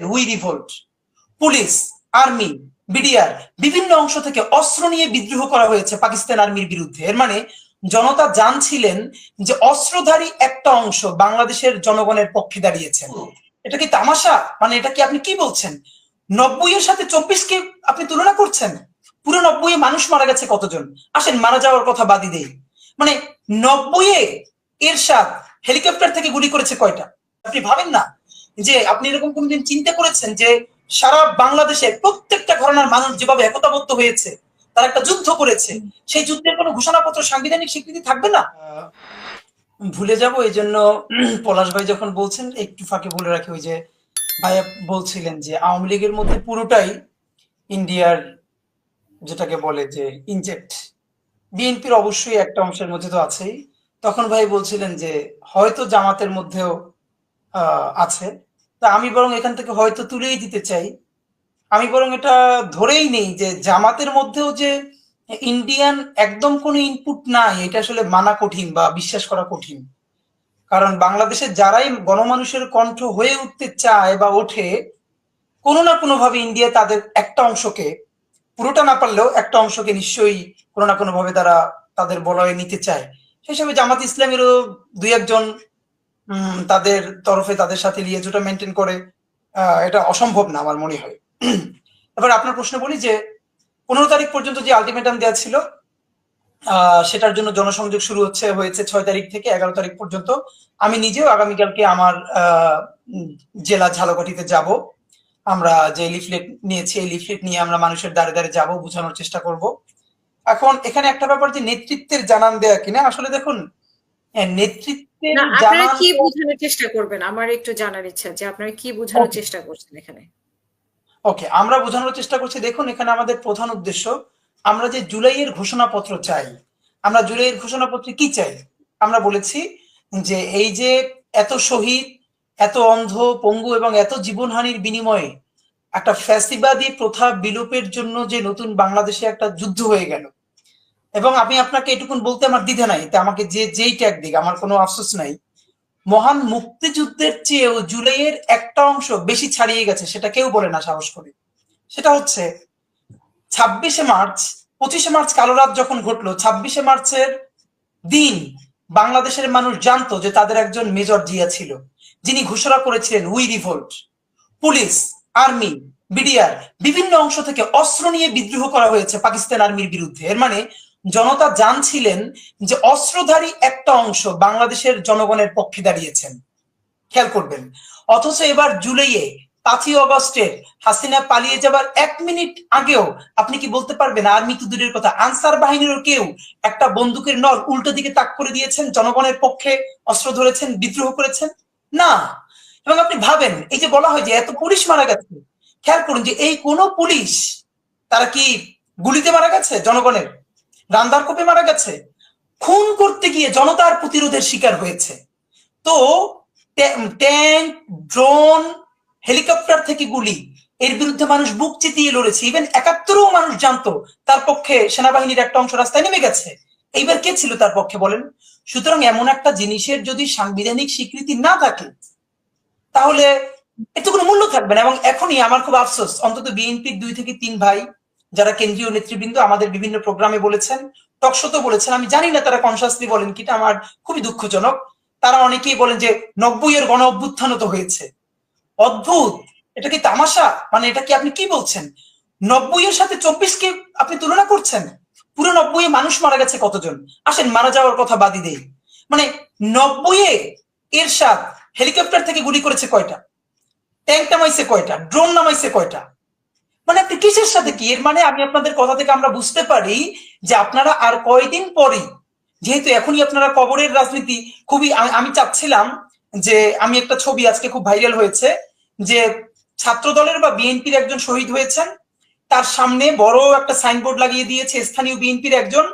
We revolt police army BDR বিভিন্ন অংশ থেকে অস্ত্র নিয়ে বিদ্রোহ করা হয়েছে পাকিস্তান আর্মির বিরুদ্ধে। এর মানে জনতা জানছিলেন যে অস্ত্রধারী একটা অংশ বাংলাদেশের জনগণের পক্ষে দাঁড়িয়েছে এটা কি তামাশা? মানে এটা কি আপনি কি বলছেন? নব্বই এর সাথে চব্বিশ কে আপনি তুলনা করছেন? পুরো নব্বই মানুষ মারা গেছে কতজন? আসেন মারা যাওয়ার কথা বাদি দেই। মানে নব্বই এর সাথ হেলিকপ্টার থেকে গুলি করেছে কয়টা? আপনি ভাবেন না? যে আপনি এরকম কোনদিন চিন্তা করেছেন যে সারা বাংলাদেশে প্রত্যেকটা ঘরানার মানুষ যেভাবে একতাবদ্ধ হয়েছে তারা একটা যুদ্ধ করেছে সেই যুদ্ধের কোনো ঘোষণাপত্র সাংবিধানিক স্বীকৃতি থাকবে না? ভুলে যাব এই জন্য পলাশ ভাই যখন বলছেন একটু ফাঁকে বলে রাখি ওই যে ভাইয়া বলছিলেন যে আওয়ামী লীগের মধ্যে পুরোটাই ইন্ডিয়ার যেটাকে বলে যে ইনজেক্ট। বিএনপির অবশ্যই একটা অংশের মধ্যে তো আছেই। তখন ভাই বলছিলেন যে হয়তো জামাতের মধ্যেও আহ, আছে। তা আমি বরং এখান থেকে হয়তো তুলেই দিতে চাই। আমি বরং এটা ধরেই নেই যে জামাতের মধ্যেও যে ইন্ডিয়ান একদম কোনো ইনপুট নাই, এটা আসলে মানা কঠিন বা বিশ্বাস করা কঠিন। কারণ বাংলাদেশে যারাই গণমানুষের কণ্ঠ হয়ে উঠতে চায় বা ওঠে, কোনো না কোনো ভাবে ইন্ডিয়া তাদের একটা অংশকে, পুরোটা না পারলেও একটা অংশকে নিশ্চয়ই কোনো না কোনো ভাবে তারা তাদের বলয়ে নিতে চায়। সেই হিসাবে জামাত ইসলামেরও দুই একজন তাদের তরফে তাদের সাথে লিয়েজোটা মেনটেন করে এটা অসম্ভব না আমার মনে হয়। এবার আপনার প্রশ্ন বলি যে পনেরো তারিখ পর্যন্ত যে আলটিমেটাম দেওয়া ছিল সেটার জন্য জনসংযোগ শুরু হচ্ছে হয়েছে ছয় তারিখ থেকে এগারো তারিখ পর্যন্ত। আমি নিজেও আগামীকালকে আমার জেলা ঝালকাঠিতে যাব। আমরা যে লিফলেট নিয়েছি এই লিফলেট নিয়ে আমরা মানুষের দ্বারে দ্বারে যাব বোঝানোর চেষ্টা করব। এখন এখানে একটা ব্যাপার যে নেতৃত্বের জানান দেয়া কিনা আসলে দেখুন আহ, নেতৃত্বের না আপনারা কি বোঝানোর চেষ্টা করবেন? আমার একটু জানার ইচ্ছা যে আপনারা কি বোঝানোর চেষ্টা করছেন এখানে? ওকে আমরা বোঝানোর চেষ্টা করছি। দেখুন এখানে আমাদের প্রধান উদ্দেশ্য আমরা যে জুলাইয়ের ঘোষণাপত্র চাই আমরা জুলাইয়ের ঘোষণাপত্রে কি চাই? আমরা বলেছি যে এই যে এত শহীদ এত অন্ধ পঙ্গু এবং এত জীবনহানির বিনিময়ে একটা ফ্যাসিবাদী প্রথা বিলোপের জন্য যে নতুন বাংলাদেশে একটা যুদ্ধ হয়ে গেল এবং আমি আপনাকে এটুকুন বলতে আমার দ্বিধা নাই, তা আমাকে যে, যেই ট্যাগ দিক, আমার কোনো আফসোস নাই। মহান মুক্তিযুদ্ধের চেয়েও জুলাইয়ের একটা অংশ বেশি ছাড়িয়ে গেছে, সেটা কেউ বলে না সাহস করে। সেটা হচ্ছে, ছাব্বিশে মার্চ, পঁচিশে মার্চ কালো রাত যখন ঘটলো, ছাব্বিশে মার্চের দিন বাংলাদেশের মানুষ জানতো যে তাদের একজন মেজর জিয়া ছিল, যিনি ঘোষণা করেছিলেন we revolt. Police, army, BDR, বিভিন্ন অংশ থেকে অস্ত্র নিয়ে বিদ্রোহ করা হয়েছে পাকিস্তান আর্মির বিরুদ্ধে। এর মানে জনতা জানছিলেন যে অস্ত্রধারী একটা অংশ বাংলাদেশের জনগণের পক্ষে দাঁড়িয়েছেন। খেয়াল করবেন। অথচ এবার জুলাইয়ে পাঁচই অগস্টের হাসিনা পালিয়ে যাবার এক মিনিট আগেও আপনি কি বলতে পারবেন আর্মি তো দূরের কথা? আনসার বাহিনীরও কেউ একটা বন্দুকের নল উল্টো দিকে তাক করে দিয়েছেন, জনগণের পক্ষে অস্ত্র ধরেছেন, বিদ্রোহ করেছেন? না। এবং আপনি ভাবেন, এই যে বলা হয় যে এত পুলিশ মারা গেছে, খেয়াল করুন যে এই কোন পুলিশ তারা কি গুলিতে মারা গেছে জনগণের? রান্দার কোপে মারা গেছে। খুন করতে গিয়ে জনতার প্রতিরোধের শিকার হয়েছে। তো ট্যাঙ্ক, ড্রোন, হেলিকপ্টার থেকে গুলি, এর বিরুদ্ধে মানুষ বুক চিতিয়ে লড়েছে। ইভেন একাত্তরেও মানুষ জানতো, তার পক্ষে সেনাবাহিনীর একটা অংশ রাস্তায় নেমে গেছে। এইবার কে ছিল তার পক্ষে বলেন? সুতরাং এমন একটা জিনিসের যদি সাংবিধানিক স্বীকৃতি না থাকে, তাহলে এতে কোনো মূল্য থাকবে না। এবং এখনই আমার খুব আফসোস, অন্তত বিএনপির দুই থেকে তিন ভাই যারা কেন্দ্রীয় নেতৃবৃন্দ আমাদের বিভিন্ন প্রোগ্রামে বলেছেন, টকশোতে বলেছেন, আমি জানি না তারা কনসাসলি বলেন কিটা আমার খুবই দুঃখজনক। তারা অনেকেই বলেন যে নব্বই এর গণ অভ্যুত্থানও তো হয়েছে। অদ্ভুত! এটা কি তামাশা? মানে এটা কি আপনি কি বলছেন? নব্বই এর সাথে চব্বিশকে আপনি তুলনা করছেন? পুরো নব্বই মানুষ মারা গেছে কতজন? আসেন, মারা যাওয়ার কথা বাদি দেই। মানে নব্বই এর সাথ হেলিকপ্টার থেকে গুলি করেছে কয়টা? ট্যাঙ্ক নামাইছে কয়টা? ড্রোন নামাইছে কয়টা? মানে আপনি কিসের সাথে কি? এর মানে আমি আপনাদের কথা থেকে আমরা বুঝতে পারি যে আপনারা আর কয়দিন পরেই, যেহেতু এখনই আপনারা কবরের রাজনীতি খুবই আমি- চাচ্ছিলাম যে আমি একটা ছবি আজকে খুব ভাইরাল হয়েছে যে ছাত্র দলের বা বিএনপির একজন শহীদ হয়েছেন। তার সামনে বড় একটা সাইনবোর্ড লাগিয়ে দিয়েছে স্থানীয় বিএনপির একজন।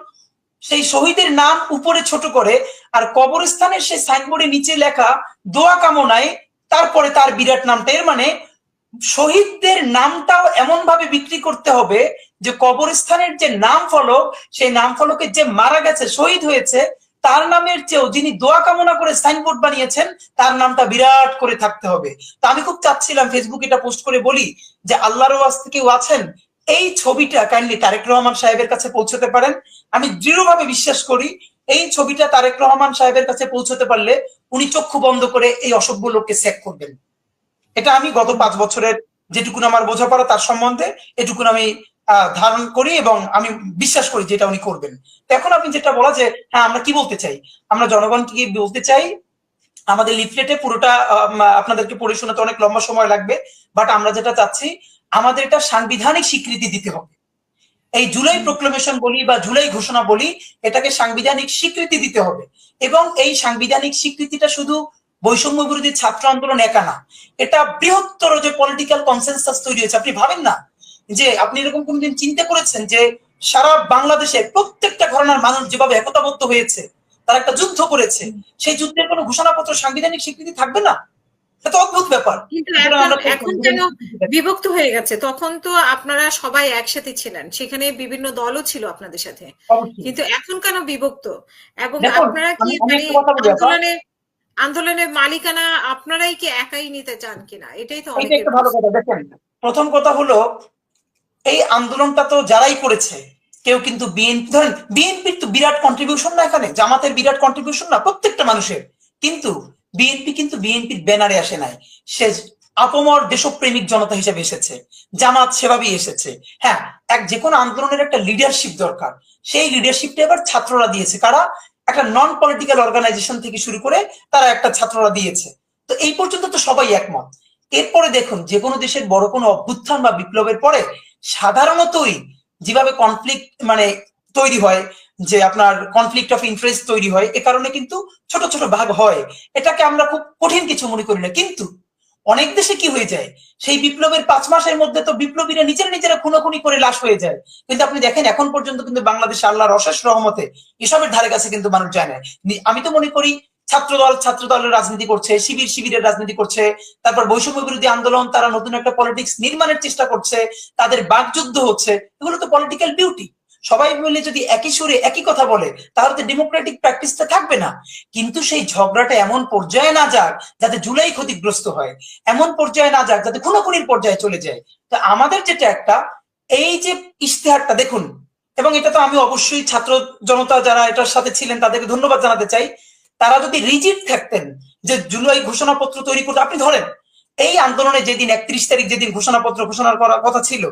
সেই শহীদের নাম উপরে ছোট করে আর কবরস্থানের সেই সাইনবোর্ডের নিচে লেখা দোয়া কামনায় তারপরে তার বিরাট নামটা। এর মানে শহীদদের নামটাও এমন ভাবে বিক্রি করতে হবে যে কবরস্থানের যে নাম ফলক সেই নাম ফলকে যে মারা গেছে, শহীদ হয়েছে, তার নামের চেয়েও যিনি দোয়া কামনা করে সাইনবোর্ড বানিয়েছেন, তার নামটা বিরাট করে থাকতে হবে। তা আমি খুব চাচ্ছিলাম, ফেসবুকে এটা পোস্ট করে বলি যে আল্লাহর ওয়াজ কেউ আছেন, এই ছবিটা কাইন্ডলি তারেক রহমান সাহেবের কাছে পৌঁছতে পারেন। আমি দৃঢ়ভাবে বিশ্বাস করি, এই ছবিটা তারেক রহমান সাহেবের কাছে পৌঁছতে পারলে উনি চক্ষু বন্ধ করে এই অসভ্য লোককে সেক করবেন। এটা আমি গত পাঁচ বছরের যেটুকুন আমার বোঝাপড়া তার সম্বন্ধে এটুকুন আমি ধারণ করি এবং আমি বিশ্বাস করি যেটা উনি করবেন। এখন আপনি যেটা বলা যে হ্যাঁ আমরা কি বলতে চাই? আমরা জনগণকে কি বলতে চাই? আমাদের লিফলেটে পুরোটা আপনাদেরকে পড়ে শোনাতে অনেক লম্বা সময় লাগবে, বাট আমরা যেটা চাচ্ছি, আমাদের এটা সাংবিধানিক স্বীকৃতি দিতে হবে। এই জুলাই প্রোক্লেমেশন বলি বা জুলাই ঘোষণা বলি, এটাকে সাংবিধানিক স্বীকৃতি দিতে হবে। এবং এই সাংবিধানিক স্বীকৃতিটা শুধু বৈষম্য বিরোধী ছাত্র আন্দোলন একা না। এটা বৃহত্তর যে পলিটিক্যাল কনসেনসাস তৈরি হয়েছে। আপনি ভাবেন না যে আপনি এরকম কোনদিন চিন্তা করেছেন যে সারা বাংলাদেশে প্রত্যেকটা ঘরানার মানুষ যেভাবে একতাবদ্ধ হয়েছে তারা একটা যুদ্ধ করেছে সেই যুদ্ধের কোনো ঘোষণাপত্র সাংবিধানিক স্বীকৃতি থাকবে না? এটা তো অদ্ভুত ব্যাপার। কিন্তু এখন আমরা কেন বিভক্ত হয়ে গেছে তখন তো আপনারা সবাই একসাথে ছিলেন। সেখানে বিভিন্ন দলও ছিল আপনাদের সাথে। কিন্তু এখন কেন বিভক্ত? এবং আপনারা কি আমি- আন্দোলনের মালিকানা আপনারাই কি একাই নিতে চান কিনা? এটাই তো একটা ভালো কথা। দেখেন প্রথম কথা হলো এই আন্দোলনটা তো যারাই করেছে কেউ কিন্তু বিএনপি ধরেন বিএনপির তো বিরাট কন্ট্রিবিউশন না এখানে জামাতের বিরাট কন্ট্রিবিউশন না প্রত্যেকটা মানুষের। কিন্তু বিএনপি কিন্তু বিএনপির ব্যানারে আসে নাই। সে আপমর দেশপ্রেমিক জনতা হিসেবে এসেছে জামাত সেভাবেই এসেছে। হ্যাঁ এক যে কোনো আন্দোলনের একটা লিডারশিপ দরকার। সেই লিডারশিপটা এবার ছাত্ররা দিয়েছে। কারা? একটা নন পলিটিক্যাল অর্গানাইজেশন থেকে শুরু করে তারা একটা ছাত্ররা দিয়েছে। তো এই পর্যন্ত তো সবাই একমত। এরপরে দেখুন, যে কোনো দেশের বড় কোনো অভ্যুত্থান বা বিপ্লবের পরে সাধারণতই যেভাবে কনফ্লিক্ট মানে তৈরি হয়, যে আপনার কনফ্লিক্ট অফ ইন্টারেস্ট তৈরি হয়, এ কারণে কিন্তু ছোট ছোট ভাগ হয়। এটাকে আমরা খুব কঠিন কিছু মনে করি না। কিন্তু অনেক দেশে কি হয়ে যায়? সেই বিপ্লবের পাঁচ মাসের মধ্যে তো বিপ্লবীরা নিজেরা নিজেরা খুনোখুনি করে লাশ হয়ে যায়। কিন্তু আপনি দেখেন, এখন পর্যন্ত কিন্তু বাংলাদেশ আল্লাহর অশেষ রহমতে এসবের ধারে কাছে কিন্তু মানুষ যায় না। আমি তো মনে করি, ছাত্রদল ছাত্র দলের রাজনীতি করছে, শিবির, শিবিরের রাজনীতি করছে, তারপর বৈষম্য বিরোধী আন্দোলন, তারা নতুন একটা পলিটিক্স নির্মাণের চেষ্টা করছে, তাদের বাকযুদ্ধ হচ্ছে, এগুলো তো পলিটিক্যাল বিউটি সবাই মিলে যদি একই সুরে একই কথা বলে, তাহলে তো ডেমোক্রেটিক প্র্যাকটিসটা থাকবে না। কিন্তু সেই ঝগড়াটা এমন পর্যায়ে না যাক, যাতে জুলাই ক্ষতিগ্রস্ত হয়। এমন পর্যায়ে না যাক, যাতে খুনোখুনির পর্যায়ে চলে যায়। তো আমাদের যেটা একটা, এই যে ইশতেহারটা, দেখুন, এবং এটা তো আমি অবশ্যই ছাত্র জনতা যারা এটার সাথে ছিলেন, তাদেরকে ধন্যবাদ জানাতে চাই। তারা যদি রিজিট থাকতেন যে জুলাই ঘোষণাপত্র তৈরি করতে, আপনি ধরেন এই আন্দোলনে যেদিন একত্রিশ তারিখ যেদিন ঘোষণাপত্র ঘোষণা করার কথা ছিল,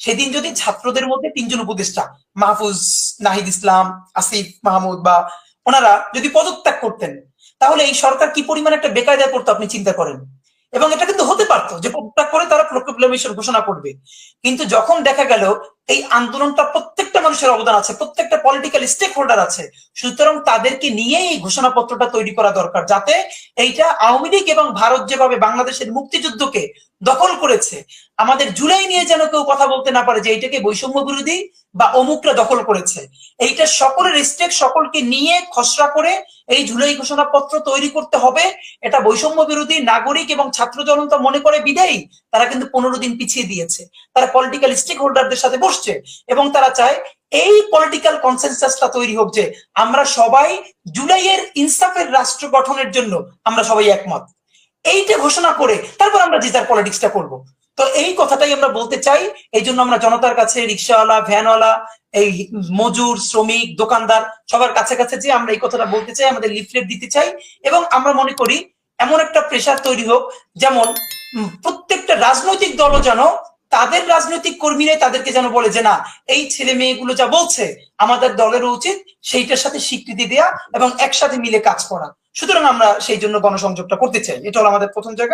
সেদিন যদি ছাত্রদের মধ্যে তিনজন উপদেষ্টা, মাহফুজ নাহিদ ইসলাম, আসিফ মাহমুদ বা ওনারা যদি পদত্যাগ করতেন, তাহলে এই সরকার কি পরিমাণ একটা বেকায়দায় পড়তো আপনি চিন্তা করেন? এবং এটা কিন্তু হতে পারতো যে পদত্যাগ করে তারা প্রোক্লেমেশন ঘোষণা করবে। কিন্তু যখন দেখা গেল এই আন্দোলনটা প্রত্যেকটা মানুষের অবদান আছে, প্রত্যেকটা পলিটিক্যাল স্টেক হোল্ডার আছে, সুতরাং তাদেরকে নিয়ে এই ঘোষণাপত্রটা তৈরি করা দরকার যাতে এইটা আওয়ামী লীগ এবং ভারত যেভাবে বাংলাদেশের মুক্তিযুদ্ধকে দখল করেছে, আমাদের জুলাই নিয়ে যেন কেউ কথা বলতে না পারে যে এইটাকে বৈষম্য বিরোধী বা অমুকরা দখল করেছে। এইটা সকলের স্টেক সকলকে নিয়ে খসড়া করে এই জুলাই ঘোষণাপত্র তৈরি করতে হবে। এটা বৈষম্য বিরোধী নাগরিক এবং ছাত্র জনতা মনে করে বিদায়ী, তারা কিন্তু পনেরো দিন পিছিয়ে দিয়েছে। তারা পলিটিক্যাল স্টেক হোল্ডারদের সাথে বসছে এবং তারা চায় এই পলিটিক্যাল কনসেনসাসটা তৈরি হোক যে আমরা সবাই জুলাইয়ের ইনসাফের রাষ্ট্র গঠনের জন্য আমরা সবাই একমত। এইটা ঘোষণা করে তারপর আমরা যে যার পলিটিক্সটা করব। তো এই কথাটাই আমরা বলতে চাই। এই জন্য আমরা জনতার কাছে, রিক্সাওয়ালা, ভ্যানওয়ালা, এই মজুর, শ্রমিক, দোকানদার সবার কাছে কাছে যে আমরা এই কথাটা বলতে চাই, আমাদের লিফলেট দিতে চাই এবং আমরা মনে করি এমন একটা প্রেশার তৈরি হোক, যেমন প্রত্যেকটা রাজনৈতিক দলও যেন তাদের রাজনৈতিক কর্মীরাই তাদেরকে যেন বলে যে, না, এই ছেলে মেয়েগুলো যা বলছে, আমাদের দলেরও উচিত সেইটার সাথে স্বীকৃতি দেয়া এবং একসাথে মিলে কাজ করা। সুতরাং আমরা সেই জন্য গণসংযোগটা করতে চাই। এটা হলো আমাদের প্রথম জায়গা।